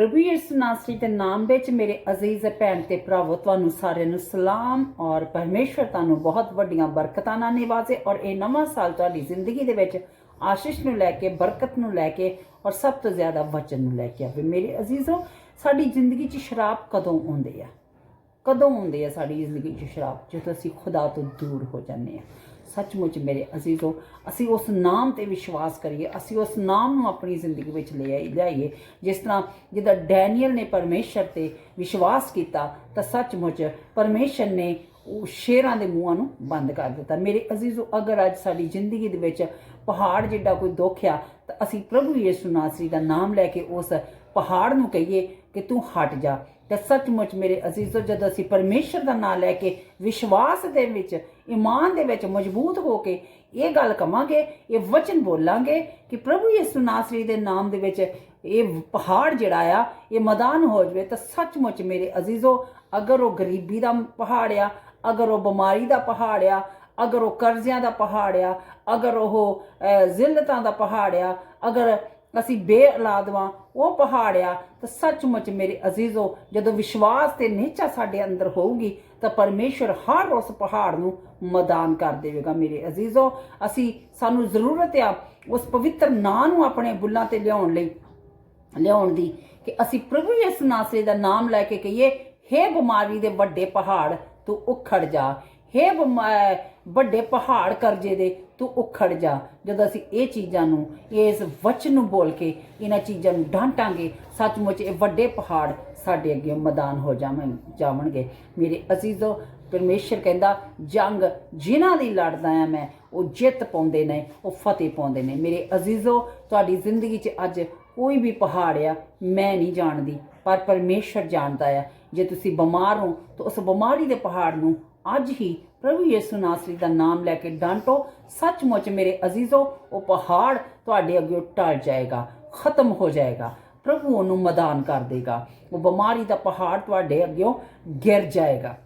ਪ੍ਰਭੂ ਯਿਸੂ ਨਾਸਰੀ ਦੇ ਨਾਮ ਵਿੱਚ ਮੇਰੇ ਅਜ਼ੀਜ਼ ਭੈਣ ਤੇ ਭਰਾਵੋ, ਤੁਹਾਨੂੰ ਸਾਰਿਆਂ ਨੂੰ ਸਲਾਮ ਔਰ ਪਰਮੇਸ਼ਵਰ ਤੁਹਾਨੂੰ ਬਹੁਤ ਵੱਡੀਆਂ ਬਰਕਤਾਂ ਨਾਲ ਨਿਵਾਜ਼ੇ ਔਰ ਇਹ ਨਵਾਂ ਸਾਲ ਤੁਹਾਡੀ ਜ਼ਿੰਦਗੀ ਦੇ ਵਿੱਚ ਆਸ਼ੀਸ਼ ਨੂੰ ਲੈ ਕੇ, ਬਰਕਤ ਨੂੰ ਲੈ ਕੇ ਔਰ ਸਭ ਤੋਂ ਜ਼ਿਆਦਾ ਵਚਨ ਨੂੰ ਲੈ ਕੇ ਆਵੇ। ਮੇਰੇ ਅਜ਼ੀਜ਼ੋ, ਸਾਡੀ ਜ਼ਿੰਦਗੀ 'ਚ ਸ਼ਰਾਬ ਕਦੋਂ ਆਉਂਦੇ ਆ? ਕਦੋਂ ਆਉਂਦੇ ਆ ਸਾਡੀ ਜ਼ਿੰਦਗੀ 'ਚ ਸ਼ਰਾਬ? ਜਦੋਂ ਅਸੀਂ ਖੁਦਾ ਤੋਂ ਦੂਰ ਹੋ ਜਾਂਦੇ ਹਾਂ ਸੱਚਮੁੱਚ ਮੇਰੇ ਅਜ਼ੀਜ਼ੋ, ਅਸੀਂ ਉਸ ਨਾਮ ਤੇ ਵਿਸ਼ਵਾਸ ਕਰੀਏ, ਅਸੀਂ ਉਸ ਨਾਮ ਨੂੰ ਆਪਣੀ ਜ਼ਿੰਦਗੀ ਵਿੱਚ ਲੈ ਆਈ- ਲਿਆਈਏ। ਜਿਸ ਤਰ੍ਹਾਂ ਜਿੱਦਾਂ ਡੈਨੀਅਲ ਨੇ ਪਰਮੇਸ਼ਰ ਤੇ ਵਿਸ਼ਵਾਸ ਕੀਤਾ, ਤਾਂ ਸੱਚਮੁੱਚ ਪਰਮੇਸ਼ਰ ਨੇ ਉਹ ਸ਼ੇਰਾਂ ਦੇ ਮੂੰਹਾਂ ਨੂੰ ਬੰਦ ਕਰ ਦਿੱਤਾ। ਮੇਰੇ ਅਜ਼ੀਜ਼ੋ, ਅਗਰ ਅੱਜ ਸਾਡੀ ਜ਼ਿੰਦਗੀ ਦੇ ਵਿੱਚ ਪਹਾੜ ਜਿੱਡਾ ਕੋਈ ਦੁੱਖ ਆ, ਤਾਂ ਅਸੀਂ ਪ੍ਰਭੂ ਯਿਸੂ ਨਾਸਰੀ ਦਾ ਨਾਮ ਲੈ ਕੇ ਉਸ ਪਹਾੜ ਨੂੰ ਕਹੀਏ ਕਿ ਤੂੰ ਹਟ ਜਾ। ਤੇ ਸੱਚਮੁੱਚ ਮੇਰੇ ਅਜ਼ੀਜ਼ੋ ਜਦ ਅਸੀਂ ਪਰਮੇਸ਼ਰ ਦਾ ਨਾਮ ਲੈ ਕੇ ਵਿਸ਼ਵਾਸ ਦੇ ਵਿੱਚ, ਈਮਾਨ ਦੇ ਵਿੱਚ ਮਜ਼ਬੂਤ ਹੋ ਕੇ ਇਹ ਗੱਲ ਕਵਾਂਗੇ, ਇਹ ਵਚਨ ਬੋਲਾਂਗੇ ਕਿ ਪ੍ਰਭੂ ਯਿਸੂ ਨਾਸਰੀ ਦੇ ਨਾਮ ਦੇ ਵਿੱਚ ਇਹ ਪਹਾੜ ਜਿਹੜਾ ਆ, ਇਹ ਮੈਦਾਨ ਹੋ ਜਵੇ, ਤਾਂ ਸੱਚਮੁੱਚ ਮੇਰੇ ਅਜ਼ੀਜ਼ੋ, ਅਗਰ ਉਹ ਗਰੀਬੀ ਦਾ ਪਹਾੜ ਆ, ਅਗਰ ਉਹ ਬਿਮਾਰੀ ਦਾ ਪਹਾੜ ਆ, ਅਗਰ ਉਹ ਕਰਜ਼ਿਆਂ ਦਾ ਪਹਾੜ ਆ, ਅਗਰ ਉਹ ਜ਼ਿਲਤਾਂ ਦਾ ਪਹਾੜ ਆ, ਅਗਰ ਅਸੀਂ ਬੇਔਲਾਦ ਵਾਂ ਉਹ ਪਹਾੜ ਆ ਤਾਂ ਸੱਚਮੁੱਚ ਮੇਰੇ ਅਜ਼ੀਜ਼ੋ, ਜਦੋਂ ਵਿਸ਼ਵਾਸ ਤੇ ਨਿਹਚਾ ਸਾਡੇ ਅੰਦਰ ਹੋਊਗੀ ਤਾਂ ਪਰਮੇਸ਼ਰ ਹਰ ਉਸ ਪਹਾੜ ਨੂੰ ਮੈਦਾਨ ਕਰ ਦੇਵੇਗਾ ਮੇਰੇ ਅਜ਼ੀਜ਼ੋ। ਅਸੀਂ, ਸਾਨੂੰ ਜ਼ਰੂਰਤ ਆ ਉਸ ਪਵਿੱਤਰ ਨਾਂ ਨੂੰ ਆਪਣੇ ਬੁੱਲਾਂ ਤੇ ਲਿਆਉਣ ਲਈ, ਲਿਆਉਣ ਦੀ ਕਿ ਅਸੀਂ ਪ੍ਰਭੂ ਯਿਸੂ ਨਾਸਰੇ ਦਾ ਨਾਮ ਲੈ ਕੇ ਕਹੀਏ, ਹੇ ਬਿਮਾਰੀ ਦੇ ਵੱਡੇ ਪਹਾੜ, ਤੂੰ ਉਖੜ ਜਾ ਹੇ ਬਿਮਾ- ਵੱਡੇ ਪਹਾੜ ਕਰਜੇ ਦੇ, ਤੂੰ ਉਖੜ ਜਾ। ਜਦੋਂ ਅਸੀਂ ਇਹ ਚੀਜ਼ਾਂ ਨੂੰ, ਇਸ ਵਚਨ ਨੂੰ ਬੋਲ ਕੇ ਇਹਨਾਂ ਚੀਜ਼ਾਂ ਨੂੰ ਡਾਂਟਾਂਗੇ, ਸੱਚਮੁੱਚ ਇਹ ਵੱਡੇ ਪਹਾੜ ਸਾਡੇ ਅੱਗੇ ਮੈਦਾਨ ਹੋ ਜਾਵਣ ਜਾਵਣਗੇ। ਮੇਰੇ ਅਜ਼ੀਜ਼ੋ, ਪਰਮੇਸ਼ਰ ਕਹਿੰਦਾ, ਜੰਗ ਜਿਨ੍ਹਾਂ ਦੀ ਲੜਦਾ ਆ ਮੈਂ, ਉਹ ਜਿੱਤ ਪਾਉਂਦੇ ਨੇ, ਉਹ ਫਤਿਹ ਪਾਉਂਦੇ ਨੇ। ਮੇਰੇ ਅਜ਼ੀਜ਼ੋ, ਤੁਹਾਡੀ ਜ਼ਿੰਦਗੀ 'ਚ ਅੱਜ ਕੋਈ ਵੀ ਪਹਾੜ ਆ, ਮੈਂ ਨਹੀਂ ਜਾਣਦੀ, ਪਰ ਪਰਮੇਸ਼ਰ ਜਾਣਦਾ ਆ। ਜੇ ਤੁਸੀਂ ਬਿਮਾਰ ਹੋ, ਤਾਂ ਉਸ ਬਿਮਾਰੀ ਦੇ ਪਹਾੜ ਨੂੰ ਅੱਜ ਹੀ ਪ੍ਰਭੂ ਯਿਸੂ ਨਾਸਰੀ ਦਾ ਨਾਮ ਲੈ ਕੇ ਡਾਂਟੋ, ਸੱਚਮੁੱਚ ਮੇਰੇ ਅਜ਼ੀਜ਼ੋ, ਉਹ ਪਹਾੜ ਤੁਹਾਡੇ ਅੱਗੇ ਟਲ ਜਾਏਗਾ, ਖਤਮ ਹੋ ਜਾਏਗਾ। ਪ੍ਰਭੂ ਉਹਨੂੰ ਮੈਦਾਨ ਕਰ ਦੇਗਾ। ਉਹ ਬਿਮਾਰੀ ਦਾ ਪਹਾੜ ਤੁਹਾਡੇ ਅੱਗੇ ਗਿਰ ਜਾਏਗਾ।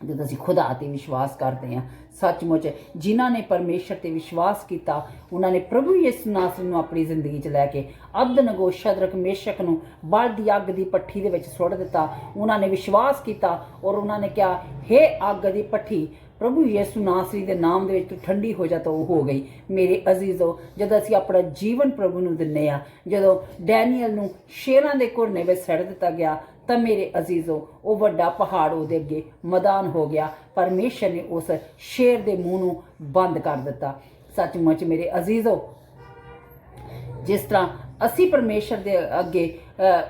ਜਦੋਂ ਅਸੀਂ ਖੁਦਾ ਤੇ ਵਿਸ਼ਵਾਸ ਕਰਦੇ ਹਾਂ, ਸੱਚਮੁੱਚ ਜਿਨ੍ਹਾਂ ਨੇ ਪਰਮੇਸ਼ਰ ਤੇ ਵਿਸ਼ਵਾਸ ਕੀਤਾ, ਉਹਨਾਂ ਨੇ ਪ੍ਰਭੂ ਯਿਸੂ ਨਾਸਰ ਨੂੰ ਆਪਣੀ ਜ਼ਿੰਦਗੀ 'ਚ ਲੈ ਕੇ ਅਬਦਨਗੋ ਸ਼ਦਰਕ ਮੇਸ਼ਕ ਨੂੰ ਬਲ ਦੀ ਅੱਗ ਦੀ ਪੱਠੀ ਦੇ ਵਿੱਚ ਸੁੱਟ ਦਿੱਤਾ, ਉਹਨਾਂ ਨੇ ਵਿਸ਼ਵਾਸ ਕੀਤਾ ਔਰ ਉਹਨਾਂ ਨੇ ਕਿਹਾ हे ਅੱਗ ਦੀ ਪੱਠੀ, ਪ੍ਰਭੂ ਯਿਸੂ ਨਾਸਰੀ ਦੇ ਨਾਮ ਦੇ ਵਿੱਚ ਤੂੰ ਠੰਡੀ ਹੋ ਜਾ ਤਾਂ ਉਹ ਹੋ ਗਈ। ਮੇਰੇ ਅਜ਼ੀਜ਼ੋ, ਜਦੋਂ ਅਸੀਂ ਆਪਣਾ ਜੀਵਨ ਪ੍ਰਭੂ ਨੂੰ ਦਿੰਨੇ ਆ ਜਦੋਂ ਡੈਨੀਅਲ ਨੂੰ ਸ਼ੇਰਾਂ ਦੇ ਘੁਰਨੇ ਵਿੱਚ ਸੜ ਦਿੱਤਾ ਗਿਆ ਤਾਂ ਮੇਰੇ ਅਜ਼ੀਜ਼ੋ, ਉਹ ਵੱਡਾ ਪਹਾੜ ਉਹਦੇ ਅੱਗੇ ਮੈਦਾਨ ਹੋ ਗਿਆ। ਪਰਮੇਸ਼ਰ ਨੇ ਉਸ ਸ਼ੇਰ ਦੇ ਮੂੰਹ ਨੂੰ ਬੰਦ ਕਰ ਦਿੱਤਾ। ਸੱਚਮੁੱਚ ਮੇਰੇ ਅਜ਼ੀਜ਼ੋ, ਜਿਸ ਤਰ੍ਹਾਂ ਅਸੀਂ ਪਰਮੇਸ਼ਰ ਦੇ ਅੱਗੇ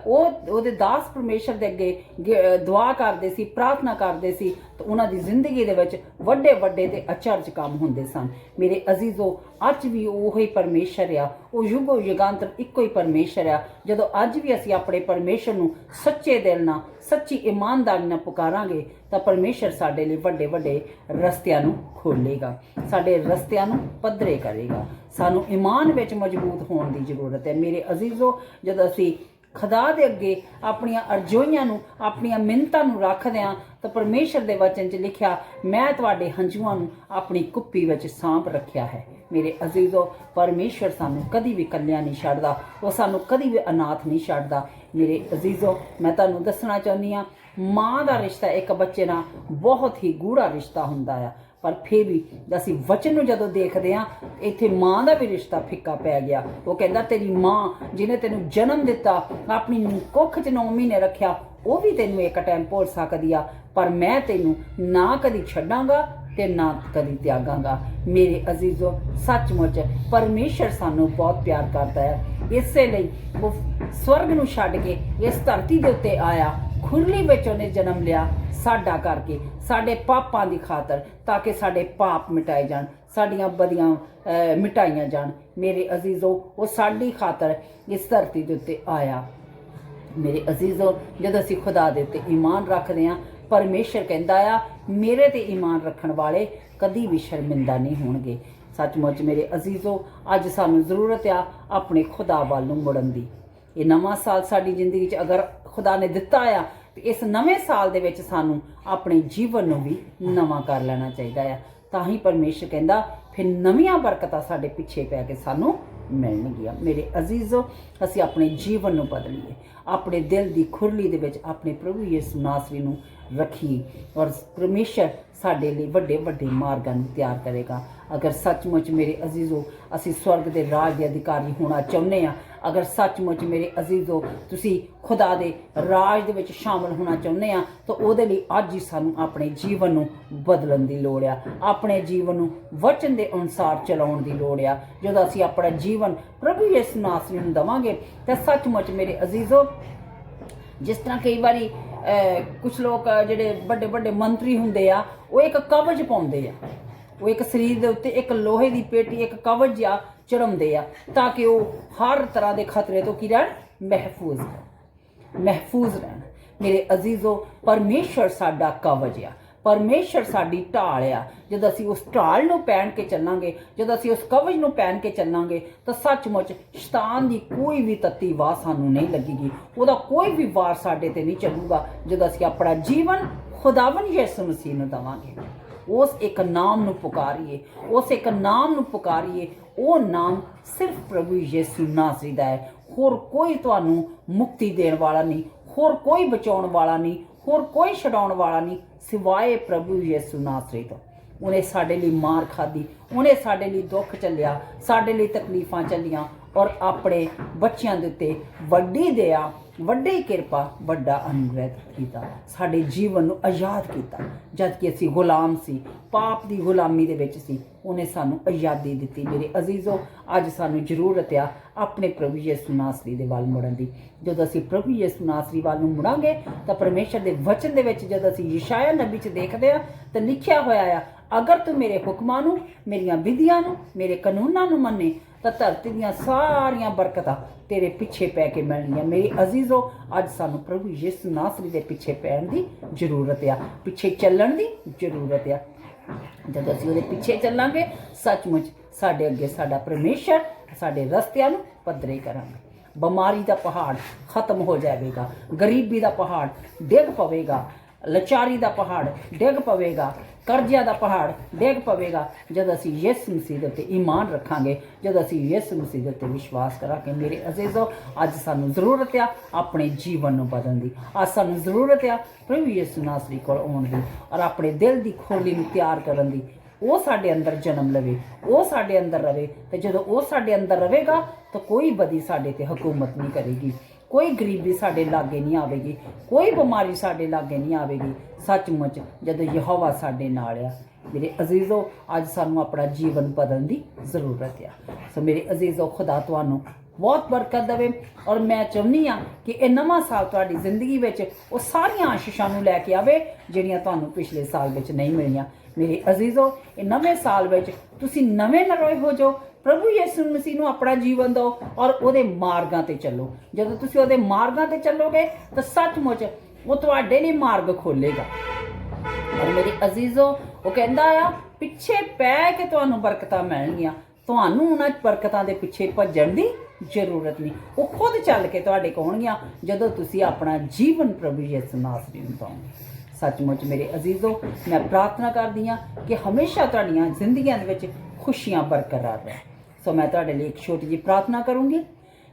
ਉਹ, ਉਹਦੇ ਦਾਸ ਪਰਮੇਸ਼ਰ ਦੇ ਅੱਗੇ ਦੁਆ ਕਰਦੇ ਸੀ, ਪ੍ਰਾਰਥਨਾ ਕਰਦੇ ਸੀ, ਤਾਂ ਉਹਨਾਂ ਦੀ ਜ਼ਿੰਦਗੀ ਦੇ ਵਿੱਚ ਵੱਡੇ ਵੱਡੇ ਤੇ ਅਚਰਜ ਕੰਮ ਹੁੰਦੇ ਸਨ। ਮੇਰੇ ਅਜ਼ੀਜ਼ੋ, ਅੱਜ ਵੀ ਉਹ ਹੀ ਪਰਮੇਸ਼ਰ ਆ। ਉਹ ਯੁਗੋ ਯੁਗਾਂਤਰ ਇੱਕੋ ਹੀ ਪਰਮੇਸ਼ਰ ਆ। ਜਦੋਂ ਅੱਜ ਵੀ ਅਸੀਂ ਆਪਣੇ ਪਰਮੇਸ਼ਰ ਨੂੰ ਸੱਚੇ ਦਿਲ ਨਾਲ, ਸੱਚੀ ਇਮਾਨਦਾਰੀ ਨਾਲ ਪੁਕਾਰਾਂਗੇ, ਤਾਂ ਪਰਮੇਸ਼ਰ ਸਾਡੇ ਲਈ ਵੱਡੇ ਵੱਡੇ ਰਸਤਿਆਂ ਨੂੰ ਖੋਲੇਗਾ ਸਾਡੇ ਰਸਤਿਆਂ ਨੂੰ ਪੱਧਰੇ ਕਰੇਗਾ। ਸਾਨੂੰ ਇਮਾਨ ਵਿੱਚ ਮਜ਼ਬੂਤ ਹੋਣ ਦੀ ਜ਼ਰੂਰਤ ਹੈ। ਮੇਰੇ ਅਜ਼ੀਜ਼ੋ, ਜਦੋਂ ਅਸੀਂ ਖੁਦਾ ਦੇ ਅੱਗੇ ਆਪਣੀਆਂ ਅਰਜ਼ੋਈਆਂ ਨੂੰ ਆਪਣੀਆਂ ਮਿੰਨਤਾਂ ਨੂੰ ਰੱਖਦਿਆਂ ਤਾਂ ਪਰਮੇਸ਼ਰ ਦੇ ਵਚਨ 'ਚ ਲਿਖਿਆ, ਮੈਂ ਤੁਹਾਡੇ ਹੰਝੂਆਂ ਨੂੰ ਆਪਣੀ ਕੁੱਪੀ ਵਿੱਚ ਸਾਂਭ ਰੱਖਿਆ ਹੈ। ਮੇਰੇ ਅਜ਼ੀਜ਼ੋ, ਪਰਮੇਸ਼ਰ ਸਾਨੂੰ ਕਦੀ ਵੀ ਇਕੱਲਿਆਂ ਨਹੀਂ ਛੱਡਦਾ, ਉਹ ਸਾਨੂੰ ਕਦੀ ਵੀ ਅਨਾਥ ਨਹੀਂ ਛੱਡਦਾ। ਮੇਰੇ ਅਜ਼ੀਜ਼ੋ, ਮੈਂ ਤੁਹਾਨੂੰ ਦੱਸਣਾ ਚਾਹੁੰਦੀ ਹਾਂ, ਮਾਂ ਦਾ ਰਿਸ਼ਤਾ ਇੱਕ ਬੱਚੇ ਨਾਲ ਬਹੁਤ ਹੀ ਗੂੜਾ ਰਿਸ਼ਤਾ ਹੁੰਦਾ ਆ। ਪਰ ਫੇਰ ਵੀ ਅਸੀਂ ਵਚਨ ਨੂੰ ਜਦੋਂ ਦੇਖਦੇ ਆ ਇੱਥੇ ਮਾਂ ਦਾ ਵੀ ਰਿਸ਼ਤਾ ਫਿੱਕਾ ਪੈ ਗਿਆ। ਉਹ ਕਹਿੰਦਾ, ਤੇਰੀ ਮਾਂ ਜਿਹਨੇ ਤੈਨੂੰ ਜਨਮ ਦਿੱਤਾ, ਆਪਣੀ ਕੁੱਖ 'ਚ 9 ਮਹੀਨੇ ਰੱਖਿਆ, ਉਹ ਵੀ ਤੈਨੂੰ ਇੱਕ ਟਾਈਮ ਭੁੱਲ ਸਕਦੀ ਆ। ਪਰ ਮੈਂ ਤੈਨੂੰ ਨਾ ਕਦੀ ਛੱਡਾਂਗਾ ਤੇ ਨਾ ਕਦੀ ਤਿਆਗਾਂਗਾ। ਮੇਰੇ ਅਜ਼ੀਜ਼ੋ, ਸੱਚਮੁੱਚ ਪਰਮੇਸ਼ਰ ਸਾਨੂੰ ਬਹੁਤ ਪਿਆਰ ਕਰਦਾ ਹੈ। ਇਸੇ ਲਈ ਉਹ ਸਵਰਗ ਨੂੰ ਛੱਡ ਕੇ ਇਸ ਧਰਤੀ ਦੇ ਉੱਤੇ ਆਇਆ, ਖੁਰਲੀ ਵਿੱਚ ਉਹਨੇ ਜਨਮ ਲਿਆ ਸਾਡਾ ਕਰਕੇ, ਸਾਡੇ ਪਾਪਾਂ ਦੀ ਖਾਤਰ, ਤਾਂ ਕਿ ਸਾਡੇ ਪਾਪ ਮਿਟਾਏ ਜਾਣ, ਸਾਡੀਆਂ ਬਦੀਆਂ ਮਿਟਾਈਆਂ ਜਾਣ। ਮੇਰੇ ਅਜ਼ੀਜ਼ੋ, ਉਹ ਸਾਡੀ ਖਾਤਰ ਇਸ ਧਰਤੀ ਦੇ ਉੱਤੇ ਆਇਆ। ਮੇਰੇ ਅਜ਼ੀਜ਼ੋ, ਜਦੋਂ ਅਸੀਂ ਖੁਦਾ ਦੇ ਉੱਤੇ ਈਮਾਨ ਰੱਖਦੇ ਹਾਂ ਪਰਮੇਸ਼ਰ ਕਹਿੰਦਾ ਆ, ਮੇਰੇ ਤੇ ਈਮਾਨ ਰੱਖਣ ਵਾਲੇ ਕਦੀ ਵੀ ਸ਼ਰਮਿੰਦਾ ਨਹੀਂ ਹੋਣਗੇ। ਸੱਚਮੁੱਚ ਮੇਰੇ ਅਜ਼ੀਜ਼ੋ, ਅੱਜ ਸਾਨੂੰ ਜ਼ਰੂਰਤ ਆ ਆਪਣੇ ਖੁਦਾ ਵੱਲ ਨੂੰ ਮੁੜਨ ਦੀ। ਇਹ ਨਵਾਂ ਸਾਲ ਸਾਡੀ ਜ਼ਿੰਦਗੀ 'ਚ ਅਗਰ ਖੁਦਾ ਨੇ ਦਿੱਤਾ ਆ, ਤੇ ਇਸ ਨਵੇਂ ਸਾਲ ਦੇ ਵਿੱਚ ਸਾਨੂੰ ਆਪਣੇ ਜੀਵਨ ਨੂੰ ਵੀ ਨਵਾਂ ਕਰ ਲੈਣਾ ਚਾਹੀਦਾ ਆ। ਤਾਂ ਹੀ ਪਰਮੇਸ਼ਰ ਕਹਿੰਦਾ, ਫਿਰ ਨਵੀਆਂ ਬਰਕਤਾਂ ਸਾਡੇ ਪਿੱਛੇ ਪੈ ਕੇ ਸਾਨੂੰ ਮਿਲਣਗੀਆਂ ਮੇਰੇ ਅਜ਼ੀਜ਼ੋ, ਅਸੀਂ ਆਪਣੇ ਜੀਵਨ ਨੂੰ ਬਦਲੀਏ। ਆਪਣੇ ਦਿਲ ਦੀ ਖੁਰਲੀ ਦੇ ਵਿੱਚ ਆਪਣੇ ਪ੍ਰਭੂ ਯਿਸੂ ਨਾਸਰੀ ਨੂੰ ਰੱਖੀ ਔਰ ਪਰਮੇਸ਼ਰ ਸਾਡੇ ਲਈ ਵੱਡੇ ਵੱਡੇ ਮਾਰਗਾਂ ਨੂੰ ਤਿਆਰ ਕਰੇਗਾ। ਅਗਰ ਸੱਚਮੁੱਚ ਮੇਰੇ ਅਜ਼ੀਜ਼ੋ, ਅਸੀਂ ਸਵਰਗ ਦੇ ਰਾਜ ਦੇ ਅਧਿਕਾਰੀ ਹੋਣਾ ਚਾਹੁੰਦੇ ਆ ਅਗਰ ਸੱਚਮੁੱਚ ਮੇਰੇ ਅਜ਼ੀਜ਼ੋ ਤੁਸੀਂ ਖੁਦਾ ਦੇ ਰਾਜ ਦੇ ਵਿੱਚ ਸ਼ਾਮਲ ਹੋਣਾ ਚਾਹੁੰਦੇ ਆ, ਤਾਂ ਉਹਦੇ ਲਈ ਅੱਜ ਹੀ ਸਾਨੂੰ ਆਪਣੇ ਜੀਵਨ ਨੂੰ ਬਦਲਣ ਦੀ ਲੋੜ ਆ। ਆਪਣੇ ਜੀਵਨ ਨੂੰ ਵਚਨ ਦੇ ਅਨੁਸਾਰ ਚਲਾਉਣ ਦੀ ਲੋੜ ਆ। ਜਦੋਂ ਅਸੀਂ ਆਪਣਾ ਜੀਵਨ ਪ੍ਰਭੂ ਯਿਸੂ ਨਾਸਰੀ ਨੂੰ ਦਵਾਂਗੇ, ਤਾਂ ਸੱਚਮੁੱਚ ਮੇਰੇ ਅਜ਼ੀਜ਼ੋ, ਜਿਸ ਤਰ੍ਹਾਂ ਕਈ ਵਾਰੀ ਕੁਝ ਲੋਕ ਜਿਹੜੇ ਵੱਡੇ ਵੱਡੇ ਮੰਤਰੀ ਹੁੰਦੇ ਆ, ਉਹ ਇੱਕ ਕਵਚ ਪਾਉਂਦੇ ਆ। ਉਹ ਇੱਕ ਸਰੀਰ ਦੇ ਉੱਤੇ ਇੱਕ ਲੋਹੇ ਦੀ ਪੇਟੀ, ਇੱਕ ਕਵਜ ਆ ਚੜਾਉਂਦੇ ਆ, ਤਾਂ ਕਿ ਉਹ ਹਰ ਤਰ੍ਹਾਂ ਦੇ ਖਤਰੇ ਤੋਂ ਕੀ ਰਹਿਣ? ਮਹਿਫੂਜ਼ ਰਹਿਣ। ਮਹਿਫੂਜ਼ ਰਹਿਣ। ਮੇਰੇ ਅਜ਼ੀਜ਼ੋ ਪਰਮੇਸ਼ਰ ਸਾਡਾ ਕਵਜ਼ ਆ। ਪਰਮੇਸ਼ਰ ਸਾਡੀ ਢਾਲ ਆ। ਜਦੋਂ ਅਸੀਂ ਉਸ ਢਾਲ ਨੂੰ ਪਹਿਨ ਕੇ ਚੱਲਾਂਗੇ, ਜਦੋਂ ਅਸੀਂ ਉਸ ਕਵਜ ਨੂੰ ਪਹਿਨ ਕੇ ਚੱਲਾਂਗੇ, ਤਾਂ ਸੱਚਮੁੱਚ ਸ਼ੈਤਾਨ ਦੀ ਕੋਈ ਵੀ ਤੱਤੀ ਵਾਹ ਸਾਨੂੰ ਨਹੀਂ ਲੱਗੇਗੀ। ਉਹਦਾ ਕੋਈ ਵੀ ਵਾਰ ਸਾਡੇ ਤੇ ਨਹੀਂ ਚੱਲੂਗਾ, ਜਦੋਂ ਅਸੀਂ ਆਪਣਾ ਜੀਵਨ ਖੁਦਾਵੰ ਯਿਸੂ ਮਸੀਹ ਨੂੰ ਦਵਾਂਗੇ। ਉਸ ਇੱਕ ਨਾਮ ਨੂੰ ਪੁਕਾਰੀਏ, ਉਸ ਇੱਕ ਨਾਮ ਨੂੰ ਪੁਕਾਰੀਏ, ਉਹ ਨਾਮ ਸਿਰਫ ਪ੍ਰਭੂ ਯਿਸੂ ਨਾਸਰੀ ਦਾ ਹੈ। ਹੋਰ ਕੋਈ ਤੁਹਾਨੂੰ ਮੁਕਤੀ ਦੇਣ ਵਾਲਾ ਨਹੀਂ, ਹੋਰ ਕੋਈ ਬਚਾਉਣ ਵਾਲਾ ਨਹੀਂ, ਹੋਰ ਕੋਈ ਛਡਾਉਣ ਵਾਲਾ ਨਹੀਂ ਸਿਵਾਏ ਪ੍ਰਭੂ ਯਿਸੂ ਨਾਸਰੀ ਤੋਂ। ਉਹਨੇ ਸਾਡੇ ਲਈ ਮਾਰ ਖਾਦੀ ਉਹਨੇ ਸਾਡੇ ਲਈ ਦੁੱਖ ਚੱਲਿਆ ਸਾਡੇ ਲਈ ਤਕਲੀਫਾਂ ਚੱਲੀਆਂ ਔਰ ਆਪਣੇ ਬੱਚਿਆਂ ਦੇ ਉੱਤੇ ਵੱਡੀ ਦਇਆ ਵੱਡੀ ਕਿਰਪਾ, ਵੱਡਾ ਅਨੁਗ੍ਰਹਿ ਕੀਤਾ। ਸਾਡੇ ਜੀਵਨ ਨੂੰ ਆਜ਼ਾਦ ਕੀਤਾ। ਜਦ ਕਿ ਅਸੀਂ ਗੁਲਾਮ ਸੀ, ਪਾਪ ਦੀ ਗੁਲਾਮੀ ਦੇ ਵਿੱਚ ਸੀ, ਉਹਨੇ ਸਾਨੂੰ ਆਜ਼ਾਦੀ ਦਿੱਤੀ। ਮੇਰੇ ਅਜ਼ੀਜ਼ੋ, ਅੱਜ ਸਾਨੂੰ ਜ਼ਰੂਰਤ ਆ ਆਪਣੇ ਪ੍ਰਭੂ ਯਿਸੂ ਨਾਸਰੀ ਦੇ ਵੱਲ ਮੁੜਨ ਦੀ। ਜਦੋਂ ਅਸੀਂ ਪ੍ਰਭੂ ਯਿਸੂ ਨਾਸਰੀ ਵੱਲ ਨੂੰ ਮੁੜਾਂਗੇ, ਤਾਂ ਪਰਮੇਸ਼ਰ ਦੇ ਵਚਨ ਦੇ ਵਿੱਚ ਜਦ ਅਸੀਂ ਯਸ਼ਾਇਆ ਨਬੀ 'ਚ ਦੇਖਦੇ ਆ, ਤਾਂ ਲਿਖਿਆ ਹੋਇਆ ਆ, ਅਗਰ ਤੂੰ ਮੇਰੇ ਹੁਕਮਾਂ ਨੂੰ, ਮੇਰੀਆਂ ਵਿਧੀਆਂ ਨੂੰ, ਮੇਰੇ ਕਾਨੂੰਨਾਂ ਨੂੰ ਮੰਨੇ ਤਾਂ ਧਰਤੀ ਦੀਆਂ ਸਾਰੀਆਂ ਬਰਕਤਾਂ ਤੇਰੇ ਪਿੱਛੇ ਪੈ ਕੇ ਮਿਲਣਗੀਆਂ ਮੇਰੀ ਅਜ਼ੀਜ਼ੋ, ਅੱਜ ਸਾਨੂੰ ਪ੍ਰਭੂ ਯਿਸੂ ਨਾਸਰੀ ਦੇ ਪਿੱਛੇ ਪੈਣ ਦੀ ਜ਼ਰੂਰਤ ਆ। ਪਿੱਛੇ ਚੱਲਣ ਦੀ ਜ਼ਰੂਰਤ ਆ। ਜਦੋਂ ਅਸੀਂ ਉਹਦੇ ਪਿੱਛੇ ਚੱਲਾਂਗੇ, ਸੱਚਮੁੱਚ ਸਾਡੇ ਅੱਗੇ ਸਾਡਾ ਪਰਮੇਸ਼ਰ ਸਾਡੇ ਰਸਤਿਆਂ ਨੂੰ ਪੱਧਰੇ ਕਰਾਂਗੇ। ਬਿਮਾਰੀ ਦਾ ਪਹਾੜ ਖਤਮ ਹੋ ਜਾਵੇਗਾ। ਗਰੀਬੀ ਦਾ ਪਹਾੜ ਡਿੱਗ ਪਵੇਗਾ। ਲਾਚਾਰੀ ਦਾ ਪਹਾੜ ਡਿੱਗ ਪਵੇਗਾ, ਕਰਜ਼ਿਆਂ ਦਾ ਪਹਾੜ ਡਿੱਗ ਪਵੇਗਾ। ਜਦ ਅਸੀਂ ਯਿਸੂ ਮਸੀਹ ਦੇ ਉੱਤੇ ਈਮਾਨ ਰੱਖਾਂਗੇ, ਜਦ ਅਸੀਂ ਯਿਸੂ ਮਸੀਹ ਦੇ ਉੱਤੇ ਵਿਸ਼ਵਾਸ ਕਰਾਂਗੇ, ਮੇਰੇ ਅਜ਼ੀਜ਼ੋ, ਅੱਜ ਸਾਨੂੰ ਜ਼ਰੂਰਤ ਆ ਆਪਣੇ ਜੀਵਨ ਨੂੰ ਬਦਲਣ ਦੀ। ਅੱਜ ਸਾਨੂੰ ਜ਼ਰੂਰਤ ਆ ਪ੍ਰਭੂ ਯਿਸੂ ਨਾਸਰੀ ਕੋਲ ਆਉਣ ਦੀ ਔਰ ਆਪਣੇ ਦਿਲ ਦੀ ਖੋਲੀ ਨੂੰ ਤਿਆਰ ਕਰਨ ਦੀ। ਉਹ ਸਾਡੇ ਅੰਦਰ ਜਨਮ ਲਵੇ, ਉਹ ਸਾਡੇ ਅੰਦਰ ਰਵੇ ਤੇ ਜਦੋਂ ਉਹ ਸਾਡੇ ਅੰਦਰ ਰਵੇਗਾ ਤਾਂ ਕੋਈ ਬਦੀ ਸਾਡੇ ਤੇ ਹਕੂਮਤ ਨਹੀਂ ਕਰੇਗੀ। ਕੋਈ ਗਰੀਬੀ ਸਾਡੇ ਲਾਗੇ ਨਹੀਂ ਆਵੇਗੀ, ਕੋਈ ਬਿਮਾਰੀ ਸਾਡੇ ਲਾਗੇ ਨਹੀਂ ਆਵੇਗੀ। ਸੱਚਮੁੱਚ ਜਦੋਂ ਯਹੋਵਾ ਸਾਡੇ ਨਾਲ ਆ, ਮੇਰੇ ਅਜ਼ੀਜ਼ੋ, ਅੱਜ ਸਾਨੂੰ ਆਪਣਾ ਜੀਵਨ ਬਦਲਣ ਦੀ ਜ਼ਰੂਰਤ ਆ। ਸੋ ਮੇਰੇ ਅਜ਼ੀਜ਼ੋ, ਖੁਦਾ ਤੁਹਾਨੂੰ ਬਹੁਤ ਬਰਕਤ ਦੇਵੇ ਔਰ ਮੈਂ ਚਾਹੁੰਦੀ ਆ ਕਿ ਇਹ ਨਵਾਂ ਸਾਲ ਤੁਹਾਡੀ ਜ਼ਿੰਦਗੀ ਵਿੱਚ ਉਹ ਸਾਰੀਆਂ ਆਸ਼ੀਸ਼ਾਂ ਨੂੰ ਲੈ ਕੇ ਆਵੇ, ਜਿਹੜੀਆਂ ਤੁਹਾਨੂੰ ਪਿਛਲੇ ਸਾਲ ਵਿੱਚ ਨਹੀਂ ਮਿਲੀਆਂ। ਮੇਰੇ ਅਜ਼ੀਜ਼ੋ, ਇਹ ਨਵੇਂ ਸਾਲ ਵਿੱਚ ਤੁਸੀਂ ਨਵੇਂ ਨਰੋਏ ਹੋ ਜਾਓ ਪ੍ਰਭੂ ਯਿਸੂ ਮਸੀਹ ਨੂੰ ਆਪਣਾ ਜੀਵਨ ਦਿਓ ਔਰ ਉਹਦੇ ਮਾਰਗਾਂ ਤੇ ਚੱਲੋ। ਜਦੋਂ ਤੁਸੀਂ ਉਹਦੇ ਮਾਰਗਾਂ ਤੇ ਚੱਲੋਗੇ, ਤਾਂ ਸੱਚਮੁੱਚ ਉਹ ਤੁਹਾਡੇ ਲਈ ਮਾਰਗ ਖੋਲੇਗਾ ਔਰ ਮੇਰੇ ਅਜ਼ੀਜ਼ੋ, ਉਹ ਕਹਿੰਦਾ ਆ, ਪਿੱਛੇ ਪੈ ਕੇ ਤੁਹਾਨੂੰ ਬਰਕਤਾਂ ਮਿਲਣਗੀਆਂ। ਤੁਹਾਨੂੰ ਉਹਨਾਂ ਬਰਕਤਾਂ ਦੇ ਪਿੱਛੇ ਭੱਜਣ ਦੀ ਜ਼ਰੂਰਤ ਨਹੀਂ। ਉਹ ਖੁਦ ਚੱਲ ਕੇ ਤੁਹਾਡੇ ਕੋਲ ਜਦੋਂ ਤੁਸੀਂ ਆਪਣਾ ਜੀਵਨ ਪ੍ਰਭੂ ਯਿਸੂ ਨਾਸਰੀ ਨੂੰ ਦਿਓਗੇ। ਸੱਚਮੁੱਚ ਮੇਰੇ ਅਜ਼ੀਜ਼ੋ, ਮੈਂ ਪ੍ਰਾਰਥਨਾ ਕਰਦੀ ਹਾਂ ਕਿ ਹਮੇਸ਼ਾ ਤੁਹਾਡੀਆਂ ਜ਼ਿੰਦਗੀਆਂ ਦੇ ਵਿੱਚ ਖੁਸ਼ੀਆਂ ਬਰਕਰਾਰ ਰਹਿਣ। ਸੋ ਮੈਂ ਤੁਹਾਡੇ ਲਈ ਇੱਕ ਛੋਟੀ ਜਿਹੀ ਪ੍ਰਾਰਥਨਾ ਕਰੂੰਗੀ।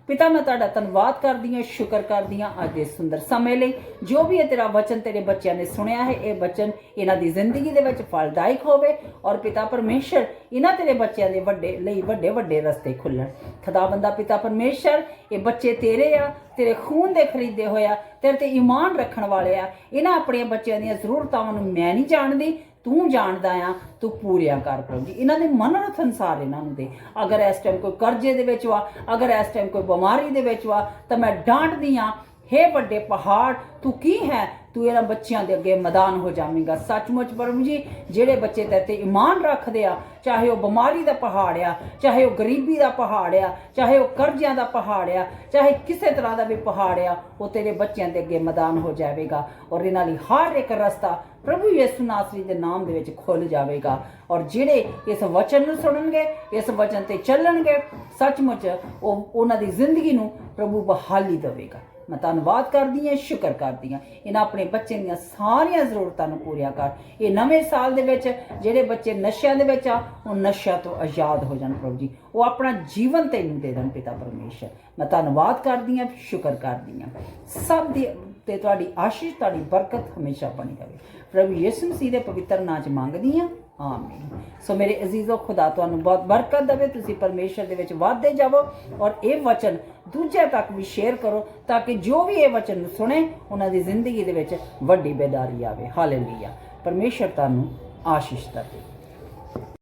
ਪਿਤਾ, ਮੈਂ ਤੁਹਾਡਾ ਧੰਨਵਾਦ ਕਰਦੀ ਹਾਂ, ਸ਼ੁਕਰ ਕਰਦੀ ਹਾਂ ਅੱਜ ਦੇ ਸੁੰਦਰ ਸਮੇਂ ਲਈ। ਜੋ ਵੀ ਇਹ ਤੇਰਾ ਵਚਨ ਤੇਰੇ ਬੱਚਿਆਂ ਨੇ ਸੁਣਿਆ ਹੈ, ਇਹ ਵਚਨ ਇਹਨਾਂ ਦੀ ਜ਼ਿੰਦਗੀ ਦੇ ਵਿੱਚ ਫਲਦਾਇਕ ਹੋਵੇ ਔਰ ਪਿਤਾ ਪਰਮੇਸ਼ਰ ਇਹਨਾਂ ਤੇਰੇ ਬੱਚਿਆਂ ਦੇ ਵੱਡੇ ਲਈ ਵੱਡੇ ਵੱਡੇ ਰਸਤੇ ਖੁੱਲਣ। ਖੁਦਾਵੰਦਾ ਪਿਤਾ ਪਰਮੇਸ਼ਰ, ਇਹ ਬੱਚੇ ਤੇਰੇ ਆ, ਤੇਰੇ ਖੂਨ ਦੇ ਖਰੀਦੇ ਹੋਇਆ ਤੇਰੇ ਤੇ ਈਮਾਨ ਰੱਖਣ ਵਾਲੇ ਆ। ਇਹਨਾਂ ਆਪਣੀਆਂ ਬੱਚਿਆਂ ਦੀਆਂ ਜ਼ਰੂਰਤਾਵਾਂ ਨੂੰ ਮੈਂ ਨਹੀਂ ਜਾਣਦੀ ਤੂੰ ਜਾਣਦਾ ਆ, ਤੂੰ ਪੂਰੀਆਂ ਕਰ ਪ੍ਰਭੂ ਜੀ। ਇਹਨਾਂ ਦੇ ਮਨੋਰਥ ਅਨਸਾਰ ਇਹਨਾਂ ਨੂੰ ਦੇ। ਅਗਰ ਇਸ ਟਾਈਮ ਕੋਈ ਕਰਜ਼ੇ ਦੇ ਵਿੱਚ ਵਾ, ਅਗਰ ਇਸ ਟਾਈਮ ਕੋਈ ਬਿਮਾਰੀ ਦੇ ਵਿੱਚ ਵਾ, ਤਾਂ ਮੈਂ ਡਾਂਟਦੀ ਆ ਹੇ ਵੱਡੇ ਪਹਾੜ, ਤੂੰ ਕੀ ਹੈ? ਤੂੰ ਇਹਨਾਂ ਬੱਚਿਆਂ ਦੇ ਅੱਗੇ ਮੈਦਾਨ ਹੋ ਜਾਵੇਂਗਾ। ਸੱਚਮੁੱਚ ਪਰਮ ਜੀ, ਜਿਹੜੇ ਬੱਚੇ ਤੇ ਤੇ ਈਮਾਨ ਰੱਖਦੇ ਆ, ਚਾਹੇ ਉਹ ਬਿਮਾਰੀ ਦਾ ਪਹਾੜ ਆ, ਚਾਹੇ ਉਹ ਗਰੀਬੀ ਦਾ ਪਹਾੜ ਆ, ਚਾਹੇ ਉਹ ਕਰਜ਼ਿਆਂ ਦਾ ਪਹਾੜ ਆ, ਚਾਹੇ ਕਿਸੇ ਤਰ੍ਹਾਂ ਦਾ ਵੀ ਪਹਾੜ ਆ, ਉਹ ਤੇਰੇ ਬੱਚਿਆਂ ਦੇ ਅੱਗੇ ਮੈਦਾਨ ਹੋ ਜਾਵੇਗਾ ਔਰ ਇਹਨਾਂ ਲਈ ਹਰ ਇੱਕ ਰਸਤਾ ਪ੍ਰਭੂ ਯਿਸੂ ਨਾਸਰੀ ਦੇ ਨਾਮ ਦੇ ਵਿੱਚ ਖੁੱਲ ਜਾਵੇਗਾ। ਔਰ ਜਿਹੜੇ ਇਸ ਵਚਨ ਨੂੰ ਸੁਣਨਗੇ, ਇਸ ਵਚਨ ਤੇ ਚੱਲਣਗੇ, ਸੱਚਮੁੱਚ ਉਹ, ਉਹਨਾਂ ਦੀ ਜ਼ਿੰਦਗੀ ਨੂੰ ਪ੍ਰਭੂ ਬਹਾਲੀ ਦੇਵੇਗਾ। ਮੈਂ ਧੰਨਵਾਦ ਕਰਦੀ ਹਾਂ, ਸ਼ੁਕਰ ਕਰਦੀ ਹਾਂ। ਇਹਨਾਂ ਆਪਣੇ ਬੱਚੇ ਦੀਆਂ ਸਾਰੀਆਂ ਜ਼ਰੂਰਤਾਂ ਨੂੰ ਪੂਰੀਆਂ ਕਰ। ਇਹ ਨਵੇਂ ਸਾਲ ਦੇ ਵਿੱਚ ਜਿਹੜੇ ਬੱਚੇ ਨਸ਼ਿਆਂ ਦੇ ਵਿੱਚ ਆ, ਉਹ ਨਸ਼ਿਆਂ ਤੋਂ ਆਜ਼ਾਦ ਹੋ ਜਾਣ ਪ੍ਰਭੂ ਜੀ। ਉਹ ਆਪਣਾ ਜੀਵਨ ਤੈਨੂੰ ਦੇ ਦੇਣ ਪਿਤਾ ਪਰਮੇਸ਼ਰ। ਮੈਂ ਧੰਨਵਾਦ ਕਰਦੀ ਹਾਂ, ਸ਼ੁਕਰ ਕਰਦੀ ਹਾਂ। ਸਭ ਦੀ ਤੇ ਤੁਹਾਡੀ ਆਸ਼ੀਸ਼, ਤੁਹਾਡੀ ਬਰਕਤ ਹਮੇਸ਼ਾ ਬਣੀ ਰਹੇ। ਪ੍ਰਭੂ ਯਿਸੂ ਮਸੀਹ ਦੇ ਪਵਿੱਤਰ ਨਾਮ ਚ ਮੰਗਦੀ ਹਾਂ। ਆਮੀਨ। ਸੋ ਮੇਰੇ ਅਜ਼ੀਜ਼ੋ, ਖੁਦਾ ਤੁਹਾਨੂੰ ਬਹੁਤ ਬਰਕਤ ਦੇਵੇ, ਤੁਸੀਂ ਪਰਮੇਸ਼ਰ ਦੇ ਵਿੱਚ ਵਾਧੇ ਜਾਵੋ ਔਰ ਇਹ ਵਚਨ ਦੂਜਿਆਂ ਤੱਕ ਵੀ ਸ਼ੇਅਰ ਕਰੋ ਤਾਂ ਕਿ ਜੋ ਵੀ ਇਹ ਵਚਨ ਸੁਣੇ, ਉਹਨਾਂ ਦੀ ਜ਼ਿੰਦਗੀ ਦੇ ਵਿੱਚ ਵੱਡੀ ਬੇਦਾਰੀ ਆਵੇ। ਹਾਲੇਲੂਇਆ ਪਰਮੇਸ਼ਰ ਤੁਹਾਨੂੰ ਆਸ਼ੀਸ਼ ਦੇਵੇ।